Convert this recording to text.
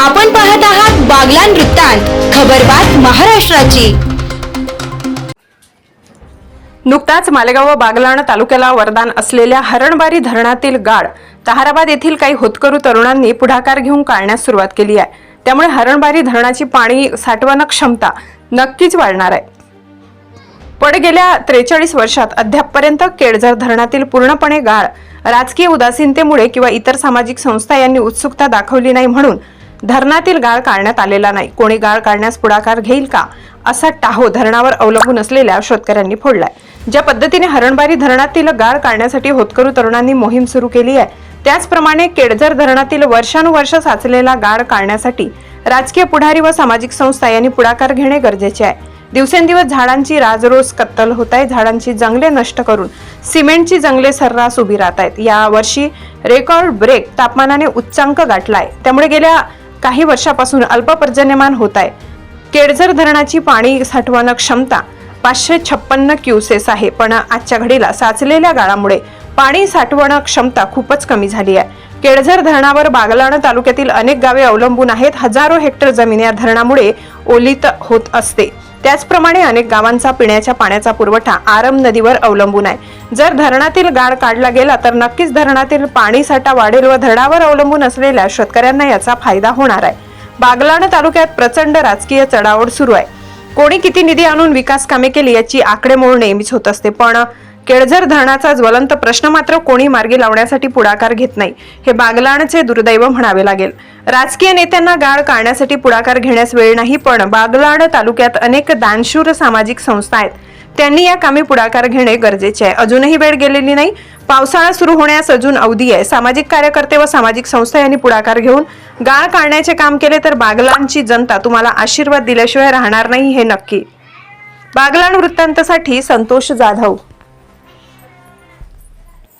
आपण पाहत आहात बागलान वृत्तांत खबरबात महाराष्ट्राची. नुकताच मालेगाव व बागलाण तालुक्याला वरदान असलेल्या हरणबारी धरणातील गाड ताहाराबाद येथील काही होतकरू तरुणांनी पुढाकार घेऊन काढण्यास सुरुवात केली आहे. त्यामुळे हरणबारी धरणाची पाणी साठवण क्षमता नक्कीच वाढणार आहे. पण गेल्या त्रेचाळीस वर्षात अद्यापपर्यंत केळझर धरणातील पूर्णपणे गाळ राजकीय उदासीनतेमुळे किंवा इतर सामाजिक संस्था यांनी उत्सुकता दाखवली नाही म्हणून धरणातील गाळ काढण्यात आलेला नाही. कोणी गाळ काढण्यास पुढाकार घेईल का? असा टाहो धरणावर अवलंबून असलेल्या शेतकऱ्यांनी फोडलाय. ज्या पद्धतीने हरणबारी धरणातील गाळ काढण्यासाठी होतकरू तरुणांनी मोहीम सुरू केली आहे त्याचप्रमाणे केडझर धरणातील वर्षानुवर्ष साचलेला गाळ काढण्यासाठी राजकीय पुढारी व सामाजिक संस्था यांनी पुढाकार घेणे गरजेचे आहे. दिवसेंदिवस झाडांची राजरोस कत्तल होत आहे झाडांची जंगले नष्ट करून सिमेंटची जंगले सर्रास उभी राहत आहेत या वर्षी रेकॉर्ड ब्रेक तापमानाने उच्चांक गाठला आहे त्यामुळे गेल्या काही वर्षापासून अल्प पर्जन्यमान होत आहे केळझर धरणाची पाणी साठवण क्षमता पाचशे छप्पन्न क्युसेस आहे पण आजच्या घडीला साचलेल्या गाळामुळे पाणी साठवण क्षमता खूपच कमी झाली आहे. केळझर धरणावर बागलाण तालुक्यातील अनेक गावे अवलंबून आहेत. हजारो हेक्टर जमीन या धरणामुळे ओलीत होत असते. त्याचप्रमाणे अनेक गावांचा पिण्याच्या पाण्याचा पुरवठा आरम नदीवर अवलंबून आहे. जर धरणातील गाळ काढला गेला तर नक्कीच धरणातील पाणी साठा वाढेल व धरणावर अवलंबून असलेल्या शेतकऱ्यांना याचा फायदा होणार आहे. बागलाण तालुक्यात प्रचंड राजकीय चढाओढ सुरू आहे. कोणी किती निधी आणून विकास कामे केली याची आकडेमोड नेहमीच होत असते पण केळझर धरणाचा ज्वलंत प्रश्न मात्र कोणी मार्गी लावण्यासाठी पुढाकार घेत नाही हे बागलाणचे दुर्दैव म्हणावे लागेल. राजकीय नेत्यांना गाळ काढण्यासाठी पुढाकार घेण्यास वेळ नाही पण बागलाण तालुक्यात अनेक दानशूर सामाजिक संस्था आहेत. त्यांनी या कामी पुढाकार घेणे गरजेचे आहे. अजूनही वेळ गेलेली नाही. पावसाळा सुरू होण्यास अजून अवधी आहे. सामाजिक कार्यकर्ते व सामाजिक संस्था यांनी पुढाकार घेऊन गाळ काढण्याचे काम केले तर बागलांची जनता तुम्हाला आशीर्वाद दिल्याशिवाय राहणार नाही हे नक्की. बागलाण वृत्तांतसाठी संतोष जाधव.